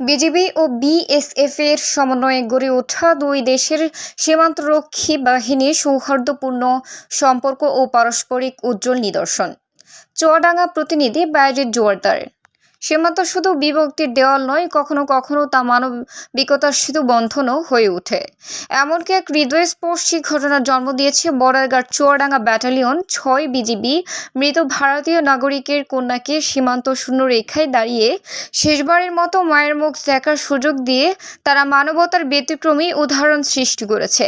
BGB ও BSF এর সমন্বয়ে গড়ে ওঠা দুই দেশের সীমান্তরক্ষী বাহিনীর সৌহার্দ্যপূর্ণ সম্পর্ক ও পারস্পরিক উজ্জ্বল নিদর্শন। চুয়াডাঙ্গা প্রতিনিধি বাইরের জোয়ারদার। সীমান্ত শুধু বিভক্তির দেওয়াল নয়, কখনো কখনো তা মানবিকতার সেতু বন্ধনও হয়ে ওঠে। এমনকি এক হৃদয়স্পর্শী ঘটনার জন্ম দিয়েছে বড়াইঘাট চুয়াডাঙ্গা ব্যাটালিয়ন ছয় বিজিবি মৃত ভারতীয় নাগরিকের কন্যাকে সীমান্ত শূন্য রেখায় দাঁড়িয়ে শেষবারের মতো মায়ের মুখ দেখার সুযোগ দিয়ে তারা মানবতার ব্যতিক্রমী উদাহরণ সৃষ্টি করেছে।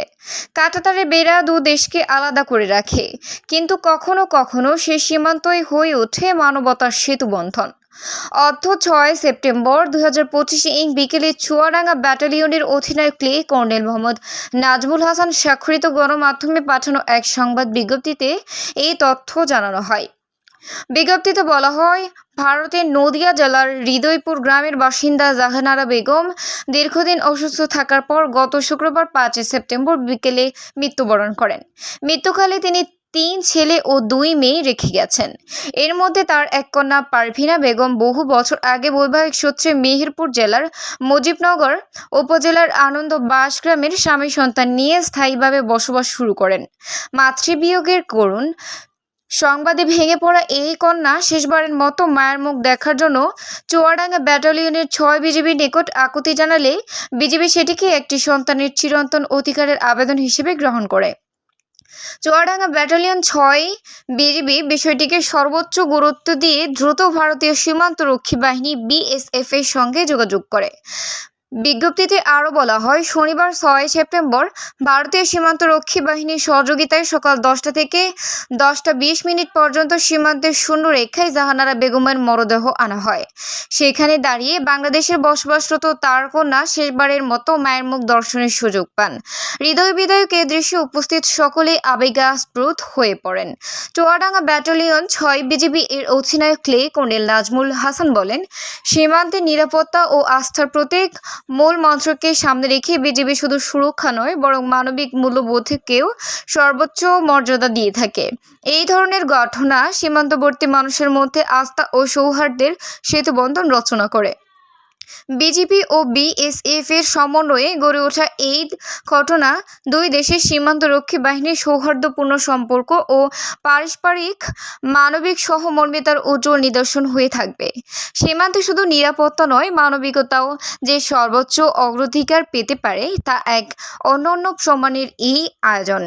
কাটাতারে বেড়া দু দেশকে আলাদা করে রাখে, কিন্তু কখনো কখনো সেই সীমান্তই হয়ে ওঠে মানবতার সেতু বন্ধন অর্থ ছয় সেপ্টেম্বর দুই হাজার পঁচিশে ইং বিকেলে চুয়াডাঙ্গা ব্যাটালিয়নের অধিনায়ক লে কর্নেল মোহাম্মদ নাজমুল হাসান স্বাক্ষরিত গণমাধ্যমে পাঠানো এক সংবাদ বিজ্ঞপ্তিতে এই তথ্য জানানো হয়। বিজ্ঞপ্তিতে বলা হয়, ভারতের নদিয়া জেলার হৃদয়পুর গ্রামের বাসিন্দা জাহানারা বেগম দীর্ঘদিন অসুস্থ থাকার পর গত শুক্রবার পাঁচই সেপ্টেম্বর বিকেলে মৃত্যুবরণ করেন। মৃত্যুকালে তিনি তিন ছেলে ও দুই মেয়ে রেখে গেছেন। এর মধ্যে তার এক কন্যা পারভিনা বেগম বহু বছর আগে বৈবাহিক সূত্রে মেহেরপুর জেলার মুজিবনগর উপজেলার আনন্দ বাস গ্রামের স্বামী সন্তান নিয়ে স্থায়ীভাবে বসবাস শুরু করেন। মাতৃবিয়োগের করুণ সংবাদে ভেঙে পড়া এই কন্যা শেষবারের মতো মায়ের মুখ দেখার জন্য চুয়াডাঙ্গা ব্যাটালিয়নের ছয় বিজিবির নিকট আকুতি জানালে বিজিবি সেটিকে একটি সন্তানের চিরন্তন অধিকারের আবেদন হিসেবে গ্রহণ করে। চুয়াডাঙ্গা ব্যাটালিয়ন ছয় বিজিবি বিষয়টিকে সর্বোচ্চ গুরুত্ব দিয়ে দ্রুত ভারতীয় সীমান্তরক্ষী বাহিনী বিএসএফ এর সঙ্গে যোগাযোগ করে। বিজ্ঞপ্তিতে আরও বলা হয়, শনিবার ছয় সেপ্টেম্বর ভারতীয় সীমান্ত রক্ষী বাহিনীর সহযোগিতায় সকাল দশটা থেকে দশটা বিশ মিনিট পর্যন্ত সীমান্তের শূন্য রেখায় জাহানারা বেগমের মরদেহ আনা হয়। সেখানে দাঁড়িয়ে বাংলাদেশের বসবাসরত তার কন্যা শেষবারের মতো মায়ের মুখ দর্শনের সুযোগ পান। হৃদয় বিদায়ক এ দৃশ্যে উপস্থিত সকলেই আবেগাস্প্রুত হয়ে পড়েন। চোয়াডাঙ্গা ব্যাটালিয়ন ছয় বিজিবি এর অধিনায়ক ক্লে কর্নেল নাজমুল হাসান বলেন, সীমান্তের নিরাপত্তা ও আস্থার প্রতীক মূল মন্ত্রকে সামনে রেখে বিজেপি শুধু সুরক্ষা নয়, বরং মানবিক মূল্যবোধকেও সর্বোচ্চ মর্যাদা দিয়ে থাকে। এই ধরনের ঘটনা সীমান্তবর্তী মানুষের মধ্যে আস্থা ও সৌহার্দ্যের সেতুবন্ধন রচনা করে। বিজেপি ও বিএসএফ এর সমন্বয়ে গড়ে ওঠা এই ঘটনা দুই দেশের সীমান্তরক্ষী বাহিনীর সৌহার্দ্যপূর্ণ সম্পর্ক ও পারস্পরিক মানবিক সহমর্মিতার উজ্জ্বল নিদর্শন হয়ে থাকবে। সীমান্তে শুধু নিরাপত্তা নয়, মানবিকতাও যে সর্বোচ্চ অগ্রাধিকার পেতে পারে তা এক অনন্য প্রমাণের এই আয়োজন।